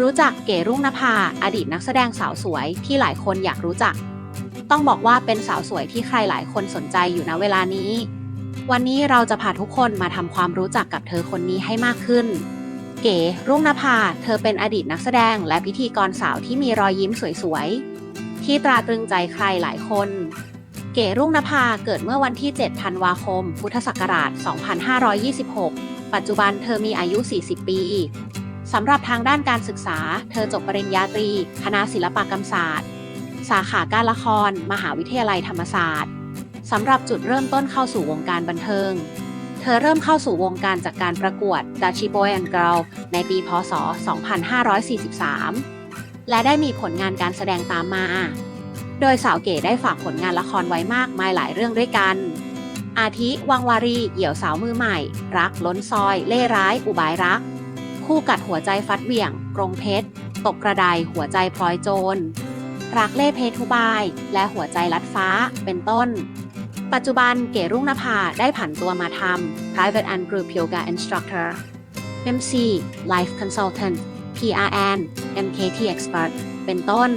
รู้จักเก๋รุ่งนภา อดีตนักแสดงสาวสวยที่หลายคนอยากรู้จัก ต้องบอกว่าเป็นสาวสวยที่ใครหลายคนสนใจอยู่ณเวลานี้ วันนี้เราจะพาทุกคนมาทำความรู้จักกับเธอคนนี้ให้มากขึ้น เก๋รุ่งนภา เธอเป็นอดีตนักแสดงและพิธีกรสาวที่มีรอยยิ้มสวยๆ ที่ตราตรึงใจใครหลายคน เก๋รุ่งนภาเกิดเมื่อวันที่ 7 ธันวาคม พุทธศักราช 2526 ปัจจุบันเธอมีอายุ 40 ปี สำหรับทางด้านการศึกษา เธอจบปริญญาตรี คณะศิลปกรรมศาสตร์ สาขาการละคร มหาวิทยาลัยธรรมศาสตร์สำหรับจุดเริ่มต้นเข้าสู่วงการบันเทิง เธอเริ่มเข้าสู่วงการจากการประกวด Dutchy Boy and Girl ในปี พศ 2543 และได้มีผลงานการแสดงตามมา โดยสาวเก๋ได้ฝากผลงานละครไว้มากมายหลายเรื่องด้วยกัน อาทิ วังวารี เหี่ยวสาวมือใหม่ รักล้นซอย เล่ร้าย อุบายรัก คู่กัดหัวใจฟัดเหวี่ยง กรงเพชร ตกกระไดหัวใจพลอยโจร รักเล่เพทุบาย และหัวใจลัดฟ้า เป็นต้น ปัจจุบันเก๋รุ่งนภาได้ผันตัวมาทำ private and group yoga instructor MC life consultant PRN MKT expert เป็นต้น